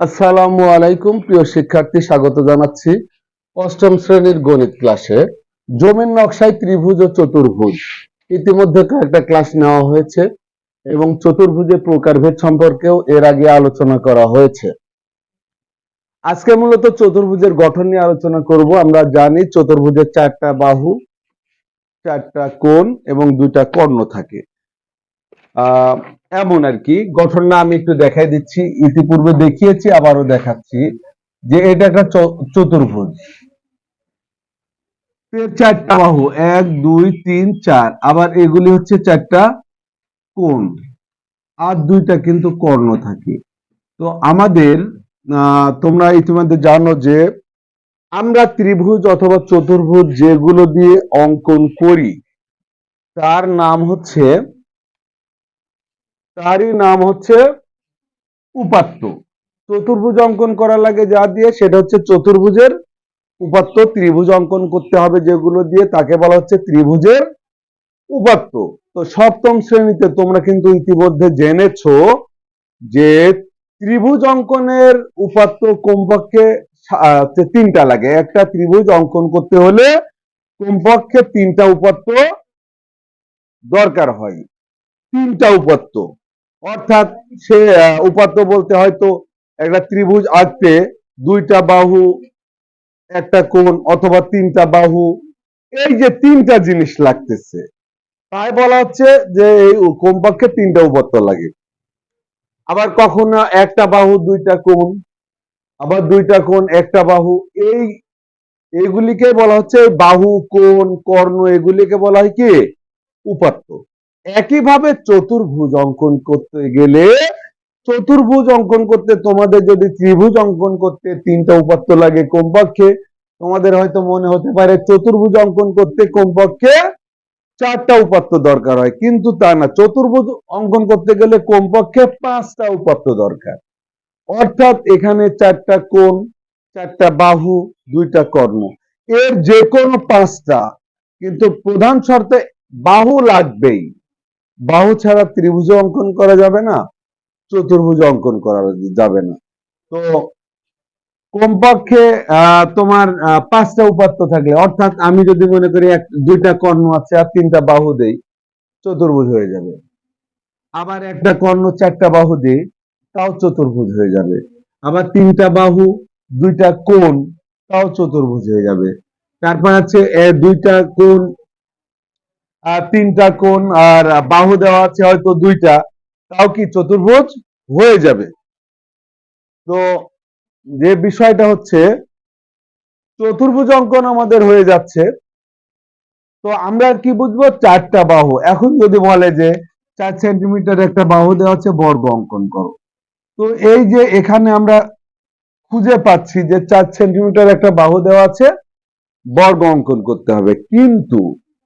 আসসালামু আলাইকুম, প্রিয় শিক্ষার্থী, স্বাগত জানাচ্ছি অষ্টম শ্রেণির গণিত ক্লাসে। জমির নকশায় ত্রিভুজ ও চতুর্ভুজ। ইতিমধ্যে কয়েকটা ক্লাস নেওয়া হয়েছে এবং চতুর্ভুজের প্রকারভেদ সম্পর্কেও এর আগে আলোচনা করা হয়েছে। আজকে মূলত চতুর্ভুজের গঠন নিয়ে আলোচনা করব। আমরা জানি চতুর্ভুজের চারটা বাহু, চারটা কোণ এবং দুইটা কর্ণ থাকে। এমন আর কি। গঠনটা আমি একটু দেখাই দিচ্ছি, ইতিপূর্বে দেখিয়েছি, আবারও দেখাচ্ছি যে এটা একটা চতুর্ভুজ। চারটা বাহু, এক, দুই, তিন, চার, আবার এগুলি হচ্ছে চারটা কোণ। আর দুইটা কিন্তু কর্ণ থাকে। তো আমাদের তোমরা ইতিমধ্যে জানো যে আমরা ত্রিভুজ অথবা চতুর্ভুজ যেগুলো দিয়ে অঙ্কন করি, তার নাম হচ্ছে তারই নাম হচ্ছে উপাত্ত। চতুর্ভুজ অঙ্কন করা লাগে যা দিয়ে, সেটা হচ্ছে চতুর্ভুজের উপাত্ত। ত্রিভুজ অঙ্কন করতে হবে যেগুলো দিয়ে, তাকে বলা হচ্ছে ত্রিভুজের উপাত্ত। তো সপ্তম শ্রেণীতে তোমরা কিন্তু ইতিমধ্যে জেনেছো যে ত্রিভুজ অঙ্কনের উপাত্ত কমপক্ষে তিনটা লাগে। একটা ত্রিভুজ অঙ্কন করতে হলে কমপক্ষে তিনটা উপাত্ত দরকার হয়। তিনটা উপাত্ত। অর্থাৎ সে উপাত্ত বলতে হয়তো একটা ত্রিভুজ আঁকতে দুইটা বাহু, একটা কোণ অথবা তিনটা বাহু, এই যে তিনটা জিনিস লাগতেছে, তাই বলা হচ্ছে যে এই কমপক্ষে তিনটা উপাত্ত লাগে। আবার কখনো একটা বাহু, দুইটা কোণ, আবার দুইটা কোণ, একটা বাহু, এই এগুলিকে বলা হচ্ছে বাহু, কোণ, কর্ণ, এগুলিকে বলা হয় কি? উপাত্ত। একইভাবে চতুর্ভুজ অঙ্কন করতে গেলে, চতুর্ভুজ অঙ্কন করতে তোমাদের যদি ত্রিভুজ অঙ্কন করতে তিনটা উপাত্ত লাগে কমপক্ষে, তোমাদের হয়তো মনে হতে পারে চতুর্ভুজ অঙ্কন করতে কমপক্ষে চারটা উপাত্ত দরকার হয়, কিন্তু তা না। চতুর্ভুজ অঙ্কন করতে গেলে কমপক্ষে পাঁচটা উপাত্ত দরকার। অর্থাৎ এখানে চারটা কোণ, চারটা বাহু, দুইটা কর্ণ। এর যে কোনো পাঁচটা, কিন্তু প্রধান শর্তে বাহু লাগবেই। বাহু ছাড়া ত্রিভুজ অঙ্কন করা যাবে না, চতুর্ভুজ অঙ্কন করা যাবে না। তো কমপক্ষে তোমার পাঁচটা উপাত্ত থাকলে, অর্থাৎ আমি যদি মনে করি এক, দুইটা কর্ণ আছে আর তিনটা বাহু দেই, চতুর্ভুজ হয়ে যাবে। আবার একটা কর্ণ, চারটা বাহু দিই, তাও চতুর্ভুজ হয়ে যাবে। আবার তিনটা বাহু, দুইটা কোণ, তাও চতুর্ভুজ হয়ে যাবে। তারপর আছে দুইটা কোণ তিনটা কোণ আর বাহু দেওয়া আছে হয়তো দুইটা, তাও কি চতুর্ভুজ হয়ে যাবে? তো যে বিষয়টা হচ্ছে, চতুর্ভুজ অঙ্কন আমাদের হয়ে যাচ্ছে। তো আমরা কি বুঝব? চারটা বাহু। এখন যদি বলে যে চার সেন্টিমিটার একটা বাহু দেওয়া আছে, বর্গ অঙ্কন করো। তো এই যে এখানে আমরা খুঁজে পাচ্ছি যে চার সেন্টিমিটার একটা বাহু দেওয়া আছে, বর্গ অঙ্কন করতে হবে। কিন্তু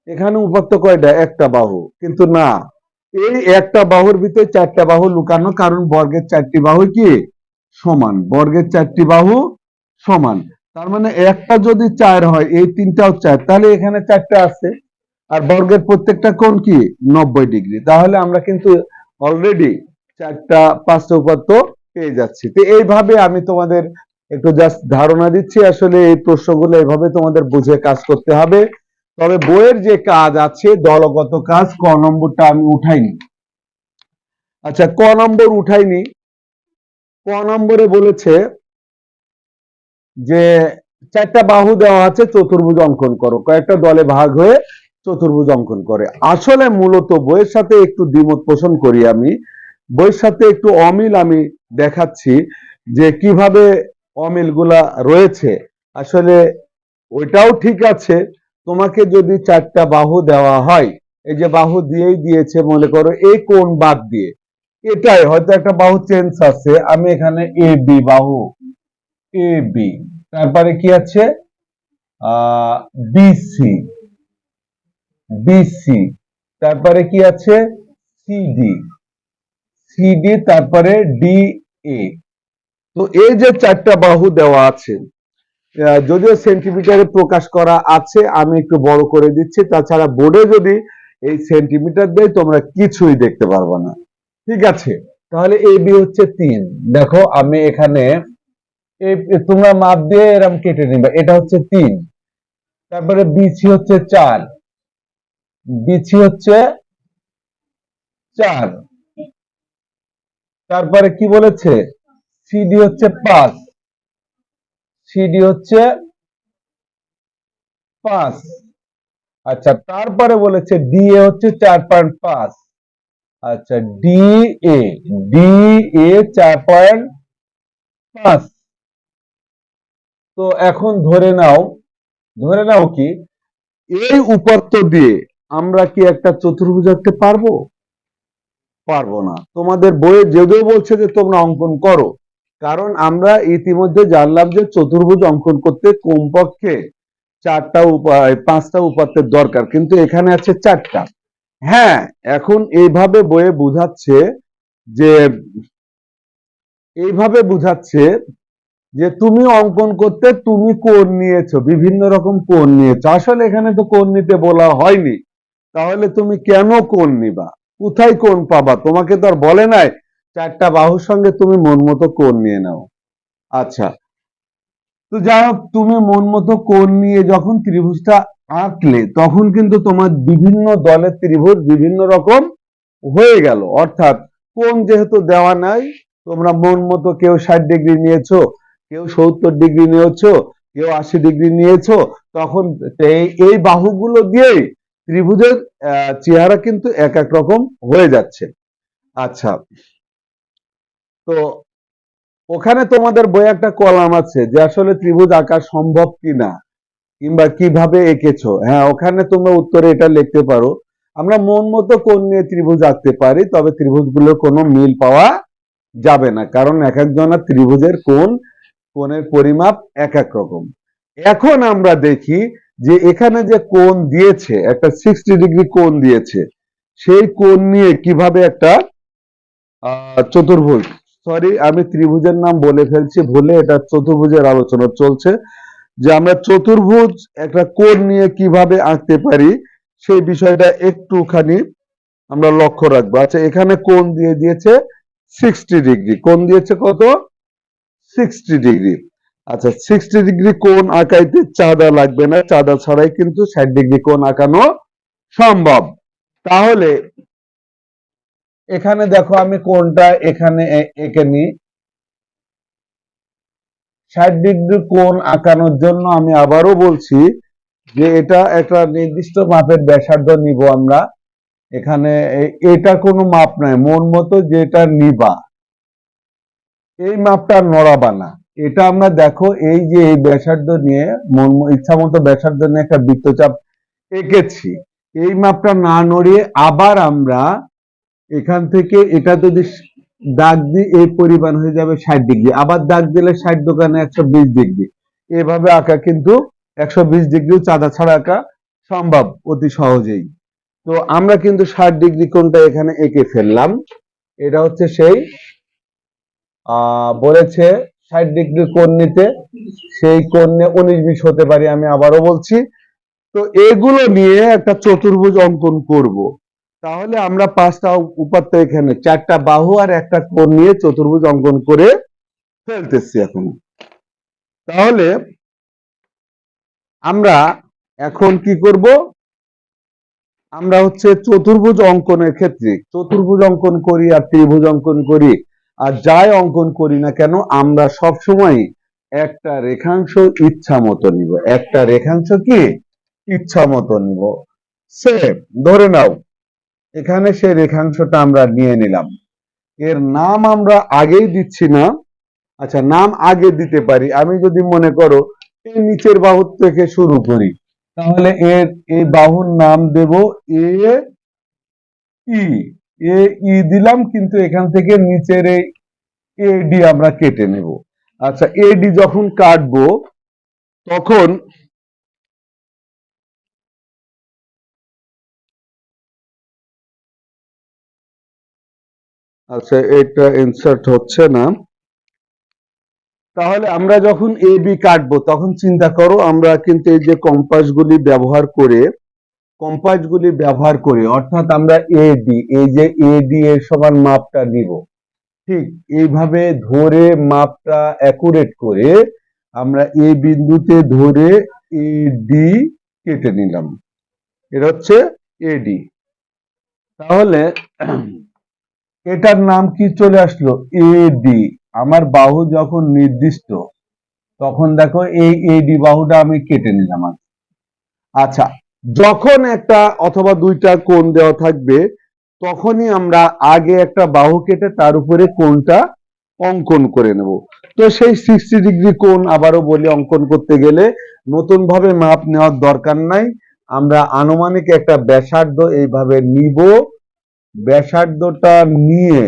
এখানে উপাত্ত কয়টা? একটা বাহু। কিন্তু না, এই একটা বাহুর ভিতরে চারটা বাহু লুকানো, কারণ বর্গের চারটি বাহু কি? সমান। বর্গের চারটি বাহু সমান। তার মানে একটা যদি চার হয়, এই তিনটাও চার, তাহলে এখানে চারটা আছে। আর বর্গের প্রত্যেকটা কোণ কি? নব্বই ডিগ্রি। তাহলে আমরা কিন্তু অলরেডি চারটা, পাঁচটা উপাত্ত পেয়ে যাচ্ছি। তো এইভাবে আমি তোমাদের একটু জাস্ট ধারণা দিচ্ছি। আসলে এই প্রশ্নগুলো এইভাবে তোমাদের বুঝে কাজ করতে হবে। তবে বইয়ের যে কাজ আছে, দলগত কাজ, ক নম্বরটা আমি উঠাইনি। আচ্ছা ক নম্বর উঠাইনি। ক নম্বরে বলেছে যে, চারটা বাহু দেওয়া আছে, চতুর্ভুজ অঙ্কন করো। কয়েকটা দলে ভাগ হয়ে চতুর্ভুজ অঙ্কন করে। আসলে মূলত বইয়ের সাথে একটু দ্বিমত পোষণ করি আমি। বইয়ের সাথে একটু অমিল আমি দেখাচ্ছি যে, কীভাবে অমিলগুলা রয়েছে। আসলে ওইটাও ঠিক আছে তোমাকে যদি চারটা বাহু দেওয়া হয়, এই যে বাহু দিয়েই দিয়েছে, মনে করো এই কোন বাদ দিয়ে, এটাই হয়তো একটা বাহু চেঞ্জ আছে, আমি এখানে এ বি বাহু, এ বি, তারপরে কি আছে? বিসি বিসি তারপরে কি আছে? সিডি সিডি তারপরে ডি এ, তো এই যে চারটা বাহু দেওয়া আছে যদিও সেন্টিমিটারে প্রকাশ করা আছে, আমি একটু বড় করে দিচ্ছি। তাছাড়া বোর্ডে যদি এই সেন্টিমিটার দেয়, তোমরা কিছুই দেখতে পারবে না। ঠিক আছে? তাহলে এ, বি হচ্ছে তিন। দেখো, আমি এখানে তোমরা মাপ দিয়ে এরকম কেটে নিবে। এটা হচ্ছে তিন। তারপরে বিসি হচ্ছে চার। বিসি হচ্ছে চার। তারপরে কি বলেছে? সিডি হচ্ছে পাঁচ। সিডি হচ্ছে পাঁচ। আচ্ছা তারপরে বলেছে ডিএ হচ্ছে চার পয়েন্ট পাঁচ। আচ্ছা ডি এ ডি এ চার পয়েন্ট পাঁচ। তো এখন ধরে নাও ধরে নাও কি, এই উপাত্ত দিয়ে আমরা কি একটা চতুর্ভুজ আঁকতে পারব? পারব না। তোমাদের বইয়ে যদিও বলছে যে তোমরা অঙ্কন করো। কারণ আমরা ইতিমধ্যে জানলাম যে চতুর্ভুজ অঙ্কন করতে কমপক্ষে চারটা উপায় পাঁচটা উপাত্তের দরকার, কিন্তু এখানে আছে চারটা। হ্যাঁ এখন এইভাবে বইয়ে বুঝাচ্ছে যে, এইভাবে বুঝাচ্ছে যে তুমি অঙ্কন করতে তুমি কোণ নিয়েছো, বিভিন্ন রকম কোণ নিয়েছো। আসলে এখানে তো কোণ নিতে বলা হয়নি। তাহলে তুমি কেন কোণ নিবা? কোথায় কোণ পাবা? তোমাকে তো আর বলে নাই চারটা বাহুর সঙ্গে তুমি মন মতো কোণ নিয়ে নাও। আচ্ছা। তো যাই হোক তুমি মন মতো কোণ নিয়ে যখন ত্রিভুজটা আঁকলে, তখন কিন্তু তোমার বিভিন্ন দলের ত্রিভুজ বিভিন্ন রকম হয়ে গেল। অর্থাৎ কোণ যেহেতু দেওয়া নাই, তোমরা মন মতো কেউ ষাট ডিগ্রি নিয়েছো, কেউ সত্তর ডিগ্রি নিয়েছো, কেউ আশি ডিগ্রি নিয়েছো, তখন এই বাহুগুলো দিয়েই ত্রিভুজের চেহারা কিন্তু এক এক রকম হয়ে যাচ্ছে। আচ্ছা। তো ওখানে তোমাদের বই একটা কলাম আছে যে আসলে ত্রিভুজ আঁকা সম্ভব কিনা কিংবা কীভাবে এঁকেছো? হ্যাঁ ওখানে তোমরা উত্তরে এটা লিখতে পারো। আমরা মন মতো কোন নিয়ে ত্রিভুজ আঁকতে পারি, তবে ত্রিভুজগুলোর কোনো মিল পাওয়া যাবে না, কারণ এক একজনের ত্রিভুজের কোন কোণের পরিমাপ এক এক রকম। এখন আমরা দেখি যে এখানে যে কোণ দিয়েছে, একটা সিক্সটি ডিগ্রি কোণ দিয়েছে, সেই কোণ নিয়ে কীভাবে একটা চতুর্ভুজ সরি আমি ত্রিভুজের নাম বলে ফেলছি, ভুলে এটা চতুর্ভুজের আলোচনা চলছে। যে আমরা চতুর্ভুজ একটা কোণ নিয়ে কীভাবে আঁকতে পারি, সেই বিষয়টা একটুখানি আমরা লক্ষ্য রাখব। আচ্ছা এখানে কোণ দিয়ে দিয়েছে সিক্সটি ডিগ্রি কোণ দিয়েছে কত? সিক্সটি ডিগ্রি আচ্ছা সিক্সটি ডিগ্রি কোণ আঁকাইতে চাঁদা লাগবে না। চাঁদা ছাড়াই কিন্তু ষাট ডিগ্রি কোণ আঁকানো সম্ভব। তাহলে এখানে দেখো আমি কোনটা এখানে এঁকে নিই। ষাট ডিগ্রি কোণ আঁকানোর জন্য আমি আবারও বলছি যে এটা একটা নির্দিষ্ট মাপের ব্যাসার্ধ নিব আমরা। এখানে এটা কোনো মাপ নয়, মন মতো যেটা নিবা। এই মাপটা নড়াবা না। এটা আমরা দেখো এই যে এই ব্যাসার্ধ নিয়ে মন ইচ্ছা মতো ব্যাসার্ধ নিয়ে একটা বৃত্তচাপ এঁকেছি। এই মাপটা না নড়িয়ে আবার আমরা এখান থেকে এটা যদি দাগ দিই এই পরিমাণ হয়ে যাবে ষাট ডিগ্রি, আবার দাগ দিলে ষাট দোকানে একশো বিশ ডিগ্রি। এভাবে আঁকা কিন্তু একশো বিশ ডিগ্রি চাঁদা ছাড়া আঁকা সম্ভব অতি সহজেই। তো আমরা কিন্তু ষাট ডিগ্রি কোনটা এখানে এঁকে ফেললাম। এটা হচ্ছে সেই বলেছে ষাট ডিগ্রি কোণ নিতে, সেই কোণ উনিশ বিশ হতে পারি আমি আবারও বলছি। তো এগুলো নিয়ে একটা চতুর্ভুজ অঙ্কন করব। তাহলে আমরা পাঁচটা উপাত্ত এখানে, চারটা বাহু আর একটা কোণ নিয়ে চতুর্ভুজ অঙ্কন করে ফেলতেছি এখন। তাহলে আমরা এখন কি করব? আমরা হচ্ছে চতুর্ভুজ অঙ্কনের ক্ষেত্রে, চতুর্ভুজ অঙ্কন করি আর ত্রিভুজ অঙ্কন করি, আর যাই অঙ্কন করি না কেন, আমরা সব সময় একটা রেখাংশ ইচ্ছা মতো নিব। একটা রেখাংশ কি? ইচ্ছা মতো নিব। সে ধরে নাও। এখানে সেই রেখাংশটা আমরা নিয়ে নিলাম। এর নাম আমরা আগেই দিচ্ছি না। আচ্ছা নাম আগে দিতে পারি। আমি যদি মনে করো এই নিচের বাহু থেকে শুরু করি, তাহলে এর এই বাহুর নাম দেব এ ই। এ ই দিলাম, কিন্তু এখান থেকে নিচের এই এডি আমরা কেটে নেব। আচ্ছা এডি যখন কাটবো, তখন আচ্ছা এটা ইনসার্ট হচ্ছে না। তাহলে আমরা যখন এ বি কাটবো, তখন চিন্তা করো আমরা কিন্তু এই যে কম্পাস গুলি ব্যবহার করে কম্পাস গুলি ব্যবহার করে, অর্থাৎ আমরা এ ডি এই যে এ ডি এর সমান মাপটা নিব। ঠিক এইভাবে ধরে মাপটা অ্যাকুরেট করে আমরা এ বিন্দুতে ধরে এডি কেটে নিলাম। এটা হচ্ছে এডি তাহলে এটার নাম কি চলে আসলো? এডি আমার বাহু যখন নির্দিষ্ট, তখন দেখো এই এডি বাহুটা আমি কেটে নিলাম। আচ্ছা যখন একটা অথবা দুইটা কোণ দেওয়া থাকবে, তখনই আমরা আগে একটা বাহু কেটে তার উপরে কোণটা অঙ্কন করে নেব। তো সেই সিক্সটি ডিগ্রি কোণ আবারও বলি, অঙ্কন করতে গেলে নতুন ভাবে মাপ নেওয়ার দরকার নাই। আমরা আনুমানিক একটা ব্যাসার্ধ এইভাবে নিব। ব্যাসার্ধটা নিয়ে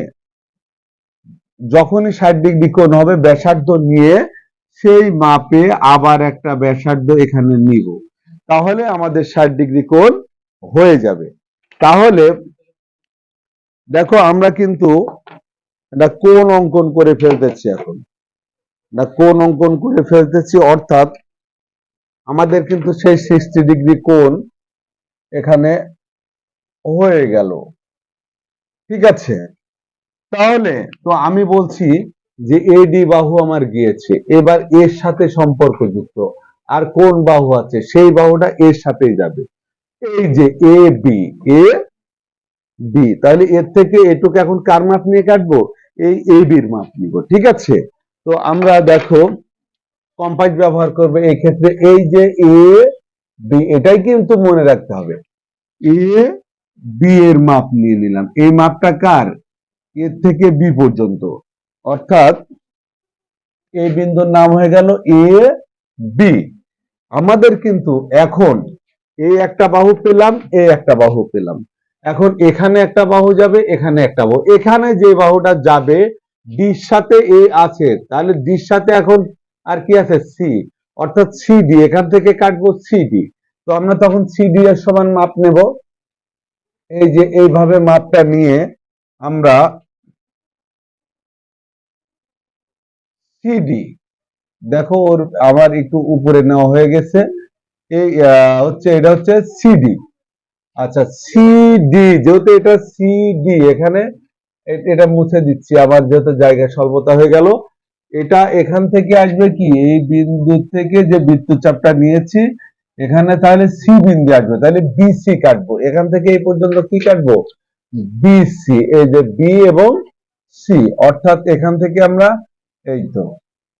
যখনই ষাট ডিগ্রি কোণ হবে, ব্যাসার্ধ নিয়ে সেই মাপে আবার একটা ব্যাসার্ধ এখানে নিব। তাহলে আমাদের ষাট ডিগ্রি কোণ হয়ে যাবে। তাহলে দেখো আমরা কিন্তু একটা কোন অঙ্কন করে ফেলতেছি এখন। না কোণ অঙ্কন করে ফেলতেছি, অর্থাৎ আমাদের কিন্তু সেই সিক্সটি ডিগ্রি কোণ এখানে হয়ে গেল। ঠিক আছে? তাহলে তো আমি বলছি যে এডি বাহু আমার গিয়েছে, এবার এর সাথে সম্পর্কযুক্ত। আর কোন বাহু আছে? সেই বাহুটা এর সাথেই যাবে। এই যে এ বি এ বি তাহলে এর থেকে এটুকু এখন কার মাপ নিয়ে কাটবো? এই এ বির মাপ নিব, ঠিক আছে? তো আমরা দেখো, কম্পাস ব্যবহার করবে এই ক্ষেত্রে। এই যে এ বি এটাই কিন্তু মনে রাখতে হবে। এ বি এর মাপ নিয়ে নিলাম। এই মাপটা কার? এর থেকে বি পর্যন্ত। অর্থাৎ এই বিন্দুর নাম হয়ে গেল এ, বি। আমাদের কিন্তু এখন এই একটা বাহু পেলাম এই একটা বাহু পেলাম। এখন এখানে একটা বাহু যাবে, এখানে একটা বাহু। এখানে যে বাহুটা যাবে, ডির সাথে এ আছে। তাহলে ডির সাথে এখন আর কি আছে? সি। অর্থাৎ সিডি এখান থেকে কাটবো সিডি তো আমরা তখন সিডি এর সমান মাপ নেব। এই যে এইভাবে মাপটা নিয়ে আমরা সিডি দেখো ওর আবার একটু উপরে নেওয়া হয়ে গেছে। এই হচ্ছে, এটা হচ্ছে সিডি আচ্ছা সিডি যেহেতু এটা সিডি এখানে এটা মুছে দিচ্ছি, আবার যেহেতু জায়গা স্বল্পতা হয়ে গেল, এটা এখান থেকে আসবে কি? এই বিন্দু থেকে যে বৃত্তচাপটা নিয়েছি এখানে তাহলে সি বিন্দু আসবে, তাহলে বিসি কাটবো। এখান থেকে এই পর্যন্ত কি কাটবো? বিসি এই যে বি এবং সি অর্থাৎ এখান থেকে আমরা, এই তো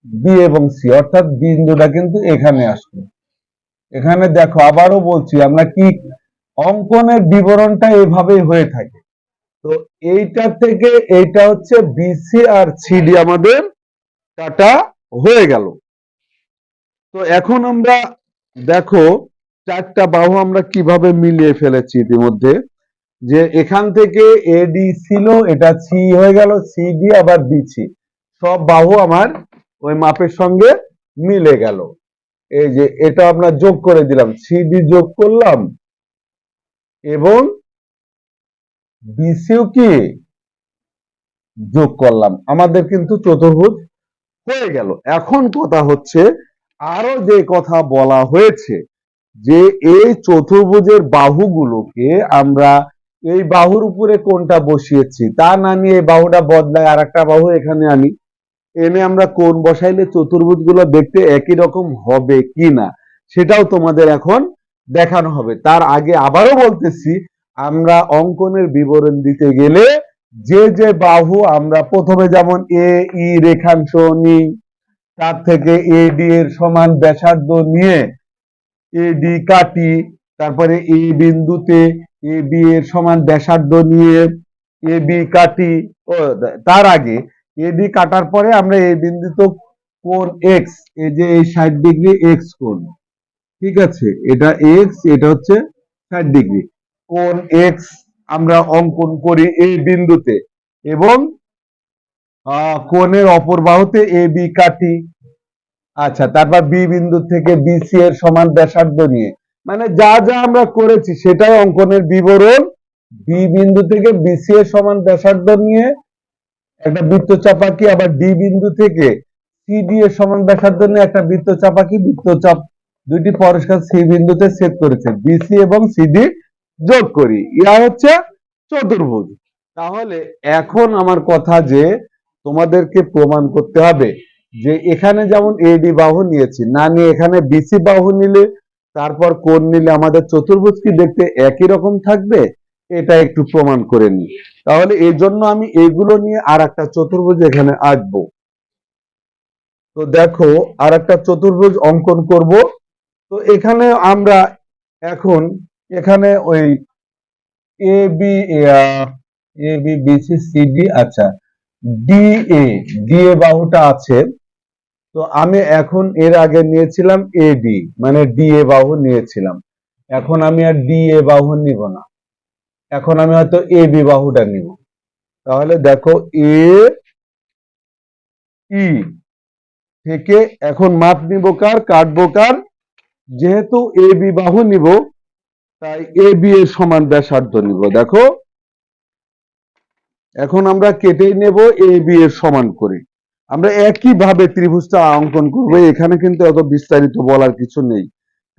বি এবং সি অর্থাৎ বিন্দুটা কিন্তু এখানে আসবে। এখানে দেখো, আবারও বলছি, আমরা কি, অঙ্কনের বিবরণটা এভাবেই হয়ে থাকে। তো এইটা থেকে এইটা হচ্ছে বিসি আর সিডি আমাদের কাটা হয়ে গেল। তো এখন আমরা দেখো, চারটা বাহু আমরা কীভাবে মিলিয়ে ফেলেছি ইতিমধ্যে? যে এখান থেকে এডি ছিল এটা সি হয়ে গেল সিডি আবার বিসি সব বাহু আমার ওই মাপের সঙ্গে মিলে গেল। এই যে এটা আমরা যোগ করে দিলাম সিডি যোগ করলাম, এবং বিসিও কি? যোগ করলাম। আমাদের কিন্তু চতুর্ভুজ হয়ে গেল। এখন কথা হচ্ছে আরও যে কথা বলা হয়েছে যে এই চতুর্ভুজের বাহুগুলোকে আমরা এই বাহুর উপরে কোনটা বসিয়েছি, তা না নিয়ে এই বাহুটা বদলায় আর একটা বাহু এখানে আনি। এনে আমরা কোন বসাইলে চতুর্ভুজগুলো দেখতে একই রকম হবে কি না সেটাও তোমাদের এখন দেখানো হবে। তার আগে আবারও বলতেছি, আমরা অঙ্কনের বিবরণ দিতে গেলে যে যে বাহু আমরা প্রথমে যেমন এ ই রেখাংশ নিই তার থেকে এডি এর সমান ব্যাসার্ধ নিয়ে এডি কাটি, তারপরে এই বিন্দুতে এ বি এর সমান ব্যাসার্ধ নিয়ে এ বি কাটি। তার আগে এ এডি কাটার পরে আমরা এই বিন্দুতে কোণ এক্স এই যে এই ষাট ডিগ্রি এক্স কোণ, ঠিক আছে? এটা এক্স এটা হচ্ছে ষাট ডিগ্রি। কোণ এক্স আমরা অঙ্কন করি এই বিন্দুতে এবং কোণের অপর বাহুতে এ, বি কাটি আচ্ছা তারপর বি বিন্দু থেকে বিসি এর সমান ব্যাসার্ধ নিয়ে। মানে যা যা আমরা করেছি, সেটাই অঙ্কনের বিবরণ। বি বিন্দু থেকে বিসি এর সমান ব্যাসার্ধ নিয়ে একটা বৃত্তচাপ আঁকি আবার ডি বিন্দু থেকে সিডি এর সমান ব্যাসার্ধ নিয়ে একটা বৃত্তচাপ আঁকি বৃত্তচাপ দুইটি পরিষ্কার সি বিন্দুতে সেট করেছে। বিসি এবং সিডি যোগ করি। ইয়া হচ্ছে চতুর্ভুজ। তাহলে এখন আমার কথা যে তোমাদেরকে প্রমাণ করতে হবে যে এখানে যেমন এডি বাহু নিয়েছি, না নিয়ে এখানে বিসি বাহু নিলে তারপর কোন নিলে আমাদের চতুর্ভুজ কি দেখতে একই রকম থাকবে? এটা একটু প্রমাণ করে নি তাহলে এই জন্য আমি এগুলো নিয়ে আর একটা চতুর্ভুজ এখানে আঁকবো। তো দেখো আর একটা চতুর্ভুজ অঙ্কন করব। তো এখানে আমরা এখন এখানে ওই A B A B BC C D আচ্ছা। ডি এ ডি এ বাহুটা আছে। তো আমি এখন এর আগে নিয়েছিলাম এডি মানে ডি এ বাহু নিয়েছিলাম। এখন আমি আর ডি এ বাহু নিব না। এখন আমি হয়তো এ বি বাহুটা নিব। তাহলে দেখো এ ই থেকে এখন মাপ নিব কার, কাটবো কার? যেহেতু এ বি বাহু নিব, তাই এ বি এর সমান ব্যাসার্ধ নিব। দেখো এখন আমরা কেটেই নেব এ বি এর সমান করে। আমরা একই ভাবে ত্রিভুজটা অঙ্কন করব, এখানে কিন্তু এত বিস্তারিত বলার কিছু নেই।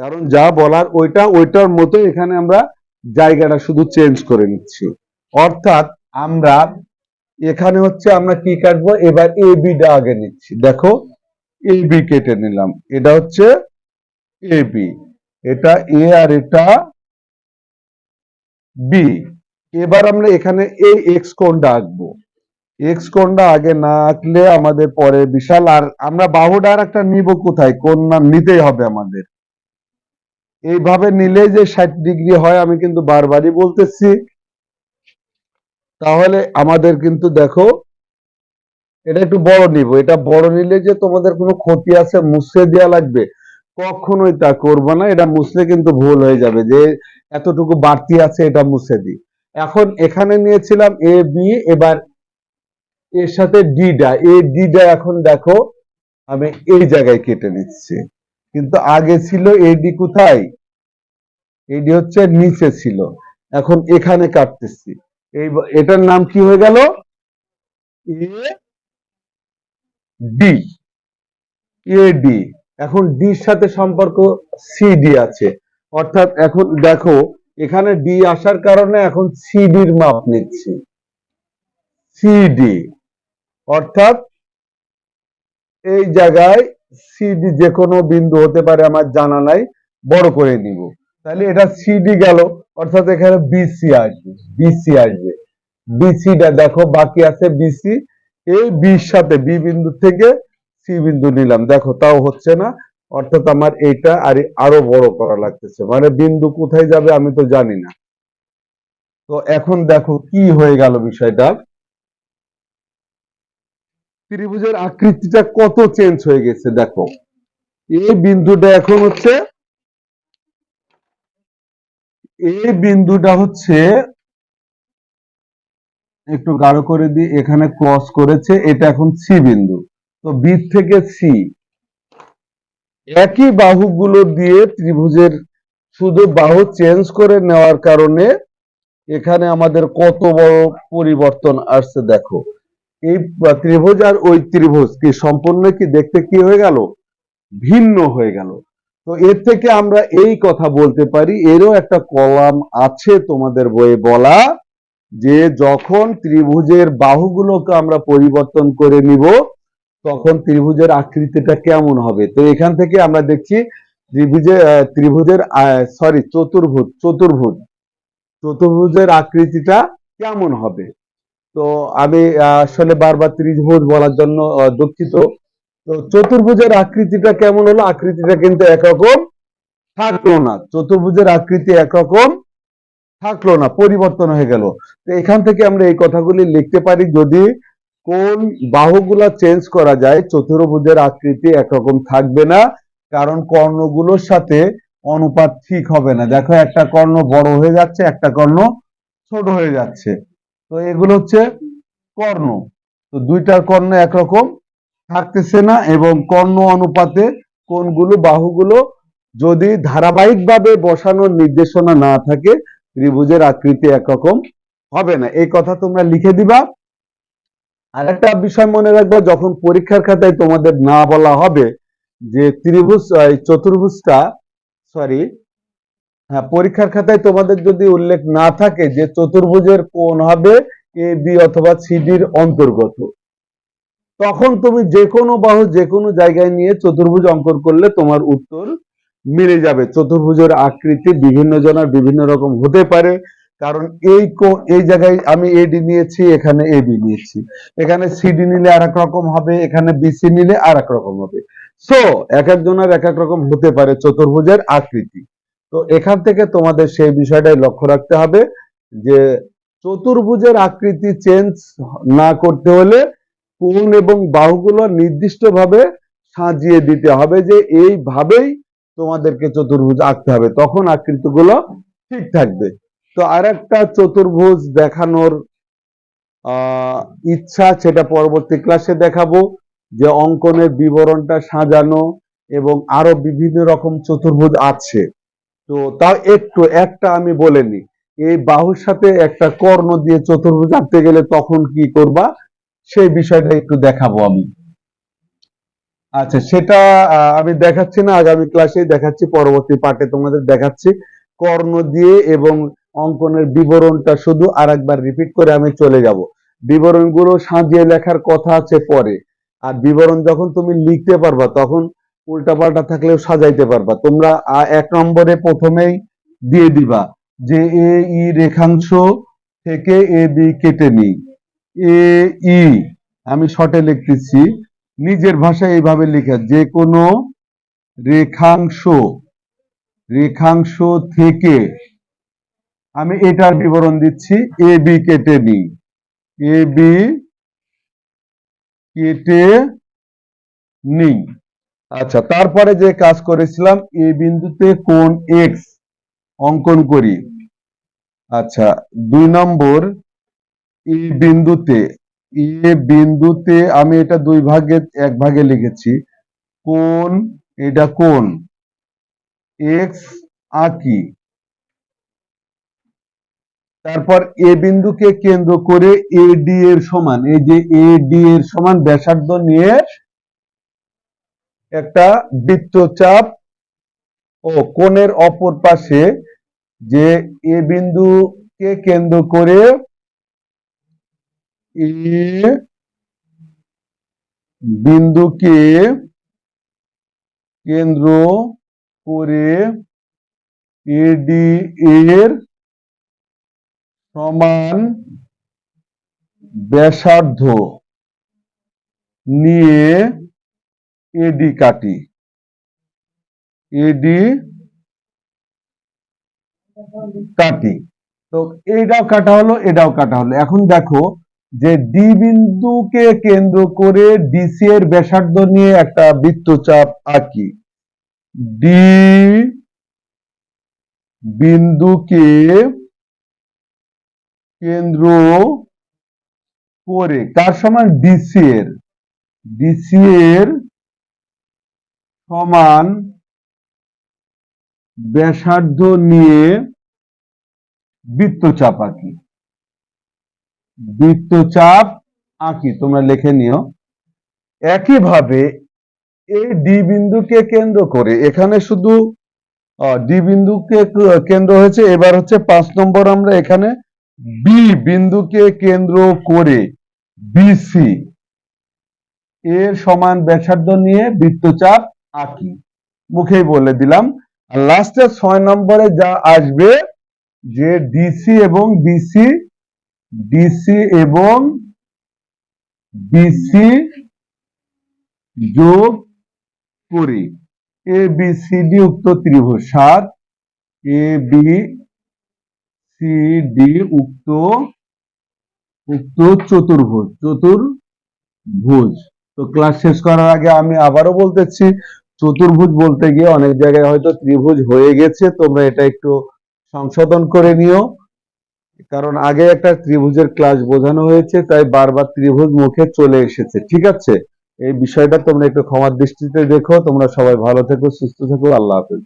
কারণ যা বলার ওইটা, ওইটার মতো এখানে আমরা জায়গাটা শুধু চেঞ্জ করে নিচ্ছি। অর্থাৎ আমরা এখানে হচ্ছে আমরা কি কাটবো? এবার এ বিটা আগে নিচ্ছি। দেখো এ বি কেটে নিলাম। এটা হচ্ছে এ বি এটা এ আর এটা বি এবার আমরা এখানে এই এক্স কোণটা আঁকবো। এক্স কোণটা আগে না আঁকলে আমাদের পরে বিশাল আর আমরা বাহুটা আর একটা নিব কোথায়? কোণ না নিতেই হবে আমাদের। এইভাবে নিলে যে ষাট ডিগ্রি হয়, আমি কিন্তু বারবারই বলতেছি। তাহলে আমাদের কিন্তু দেখো, এটা একটু বড় নিব। এটা বড় নিলে যে তোমাদের কোনো ক্ষতি আছে, মুছে দেওয়া লাগবে। কখনোই তা করব না। এটা মুছলে কিন্তু ভুল হয়ে যাবে যে এতটুকু বাড়তি আছে, এটা মুছে দিই। এখন এখানে নিয়েছিলাম এ বি এবার এর সাথে ডিডা এই ডিডা এখন দেখো, আমি এই জায়গায় কেটে নিচ্ছি। কিন্তু আগে ছিল এডি কোথায়? এডি হচ্ছে নিচে ছিল। এখন এখানে কাটতেছি। এই এটার নাম কি হয়ে গেল? এ ডি এডি এখন ডির সাথে সম্পর্ক সিডি আছে। অর্থাৎ এখন দেখো এখানে ডি আসার কারণে এখন সিডির মাপ নিচ্ছি। সিডি অর্থাৎ এই জায়গায় সিডি যে কোনো বিন্দু হতে পারে আমার জানা নাই, বড় করে নিব। তাহলে এটা সিডি গেল, অর্থাৎ এখানে বিসি আসবে বিসি আসবে। বিসিটা দেখো, বাকি আছে বিসি এই বির সাথে বি বিন্দু থেকে সি বিন্দু নিলাম। দেখো, তাও হচ্ছে না অর্থাৎ আমার এইটা আর আরও বড় করা লাগতেছে। মানে বিন্দু কোথায় যাবে আমি তো জানি না। তো এখন দেখো কি হয়ে গেল বিষয়টা। ত্রিভুজের আকৃতিটা কত চেঞ্জ হয়ে গেছে দেখো। এই বিন্দুটা এখন হচ্ছে এই বিন্দুটা হচ্ছে একটু গাঢ় করে দিই, এখানে ক্রস করেছে, এটা এখন সি বিন্দু। তো বি থেকে সি একই বাহুগুলো দিয়ে ত্রিভুজের শুধু বাহু চেঞ্জ করে নেওয়ার কারণে এখানে আমাদের কত বড় পরিবর্তন আসছে দেখো। এই ত্রিভুজ আর ওই ত্রিভুজ কি সম্পূর্ণ কি? দেখতে কি হয়ে গেল? ভিন্ন হয়ে গেল। তো এর থেকে আমরা এই কথা বলতে পারি, এরও একটা কলাম আছে তোমাদের বইয়ে বলা যে যখন ত্রিভুজের বাহুগুলোকে আমরা পরিবর্তন করে নিব তখন ত্রিভুজের আকৃতিটা কেমন হবে? তো এখান থেকে আমরা দেখছি ত্রিভুজের আহ, ত্রিভুজের সরি চতুর্ভুজ চতুর্ভুজ। চতুর্ভুজের আকৃতিটা কেমন হবে? তো আমি আসলে বারবার ত্রিভুজ বলার জন্য দুঃখিত। তো চতুর্ভুজের আকৃতিটা কেমন হলো? আকৃতিটা কিন্তু একরকম থাকল না। চতুর্ভুজের আকৃতি একরকম থাকল না পরিবর্তন হয়ে গেল। তো এখান থেকে আমরা এই কথাগুলি লিখতে পারি যদি কোন বাহুগুলা চেঞ্জ করা যায় চতুর্ভুজের আকৃতি একরকম থাকবে না, কারণ কর্ণগুলোর সাথে অনুপাত ঠিক হবে না। দেখো একটা কর্ণ বড় হয়ে যাচ্ছে, একটা কর্ণ ছোট হয়ে যাচ্ছে। তো এগুলো হচ্ছে কর্ণ। তো দুইটার কর্ণ একরকম থাকতেছে না এবং কর্ণ অনুপাতে কোনগুলো বাহুগুলো যদি ধারাবাহিকভাবে বসানোর নির্দেশনা না থাকে, ত্রিভুজের আকৃতি একরকম হবে না। এই কথা তোমরা লিখে দিবা। আর একটা বিষয় মনে রাখবা, যখন পরীক্ষার খাতায় তোমাদের না বলা হবে যে ত্রিভুজ চতুর্ভুজটা সরি হ্যাঁ পরীক্ষার খাতায় তোমাদের যদি উল্লেখ না থাকে যে চতুর্ভুজের কোণ হবে এ বি অথবা সিডির অন্তর্গত, তখন তুমি যে কোনো বাহু, যে কোনো জায়গায় নিয়ে চতুর্ভুজ অঙ্কন করলে তোমার উত্তর মিলে যাবে। চতুর্ভুজের আকৃতি বিভিন্ন জনের বিভিন্ন রকম হতে পারে। কারণ এই এই জায়গায় আমি এডি নিয়েছি, এখানে এবি নিয়েছি। এখানে সিডি নিলে আর এক রকম হবে, এখানে বিসি নিলে আর রকম হবে। সো এক একজনের এক এক রকম হতে পারে চতুর্ভুজের আকৃতি। তো এখান থেকে তোমাদের সেই বিষয়টাই লক্ষ্য রাখতে হবে যে চতুর্ভুজের আকৃতি চেঞ্জ না করতে হলে কোণ এবং বাহুগুলো নির্দিষ্টভাবে সাজিয়ে দিতে হবে যে এইভাবেই তোমাদেরকে চতুর্ভুজ আঁকতে হবে। তখন আকৃতিগুলো ঠিক থাকবে। তো আর একটা চতুর্ভুজ দেখানোর ইচ্ছা সেটা পরবর্তী ক্লাসে দেখাবো, যে অঙ্কনের বিবরণটা সাজানো এবং আরও বিভিন্ন রকম চতুর্ভুজ আছে। তো তাও একটু, একটা আমি বলেনি এই বাহুর সাথে একটা কর্ণ দিয়ে চতুর্ভুজ আঁকতে গেলে তখন কি করবা? সেই বিষয়টা একটু দেখাবো আমি। আচ্ছা সেটা আমি দেখাচ্ছি না, আগামী ক্লাসেই দেখাচ্ছি, পরবর্তী পার্টে তোমাদের দেখাচ্ছি। কর্ণ দিয়ে এবং অঙ্কনের বিবরণটা শুধু আরেকবার রিপিট করে আমি চলে যাব। বিবরণগুলো সাজিয়ে লেখার কথা আছে পরে। আর বিবরণ যখন তুমি লিখতে পারবা, তখন উল্টাপাল্টা থাকলেও সাজাইতে পারবা। তোমরা এক নম্বরে প্রথমেই দিয়ে দিবা যে এ, ই রেখাংশ থেকে এ, বি কেটে নিই। এ, ই, আমি শর্টে লিখতেছি। নিজের ভাষায় এইভাবে লিখা। যে কোনো রেখাংশ রেখাংশ থেকে আমি এটার বিবরণ দিচ্ছি এ বি কেটে নিই এ বি কেটে নিই আচ্ছা তারপরে যে কাজ করেছিলাম এ বিন্দুতে কোন এক্স অঙ্কন করি। আচ্ছা দুই নম্বর এ বিন্দুতে এ বিন্দুতে আমি এটা দুই ভাগে, এক ভাগে লিখেছি। কোন এটা কোন এক্স আঁকি। তারপর এ বিন্দুকে কেন্দ্র করে এ ডি এর সমান, এই যে এ ডি এর সমান ব্যাসার্ধ নিয়ে একটা বৃত্তচাপ ও কোণের অপর পাশে যে এ বিন্দুকে কেন্দ্র করে এ বিন্দুকে কেন্দ্র করে এডি এর সমান ব্যাসার্ধ নিয়ে এডি কাটি। এডি কাটি। তো এইটাও কাটা হলো এটাও কাটা হলো। এখন দেখো যে ডি বিন্দুকে কেন্দ্র করে ডিসি এর ব্যাসার্ধ নিয়ে একটা বৃত্তচাপ আঁকি। ডি বিন্দুকে কেন্দ্র করে, কার সমান? ডিসি এর। ডিসি এর সমান ব্যাসার্ধ নিয়ে বৃত্তচাপ আঁকি। বৃত্তচাপ আঁকি, তোমরা লিখে নিও। একইভাবে এই ডি বিন্দুকে কেন্দ্র করে, এখানে শুধু ডি বিন্দুকে কেন্দ্র হয়েছে, এবার হচ্ছে পাঁচ নম্বর আমরা এখানে বি বিন্দুকে কেন্দ্র করে বিসি এর সমান ব্যাসার্ধ নিয়ে বৃত্তচাপ আঁকি। মুখেই বলে দিলাম। লাস্টে ছয় নম্বরে যা আসবে যে ডিসি এবং বিসি ডিসি এবং বিসি যোগ করি। এ বি সি ডি উক্ত ত্রিভুজ সাত। এ বি সি ডি উক্ত উক্ত চতুর্ভুজ চতুর্ভুজ। তো ক্লাস শেষ করার আগে আমি আবারও বলতেছি, চতুর্ভুজ বলতে গিয়ে অনেক জায়গায় হয়তো ত্রিভুজ হয়ে গেছে, তোমরা এটা একটু সংশোধন করে নিও। কারণ আগে একটা ত্রিভুজের ক্লাস বোঝানো হয়েছে, তাই বারবার ত্রিভুজ মুখে চলে এসেছে, ঠিক আছে? এই বিষয়টা তোমরা একটু ক্ষমার দৃষ্টিতে দেখো, তোমরা সবাই ভালো থেকো, সুস্থ থেকো, আল্লাহ হাফেজ।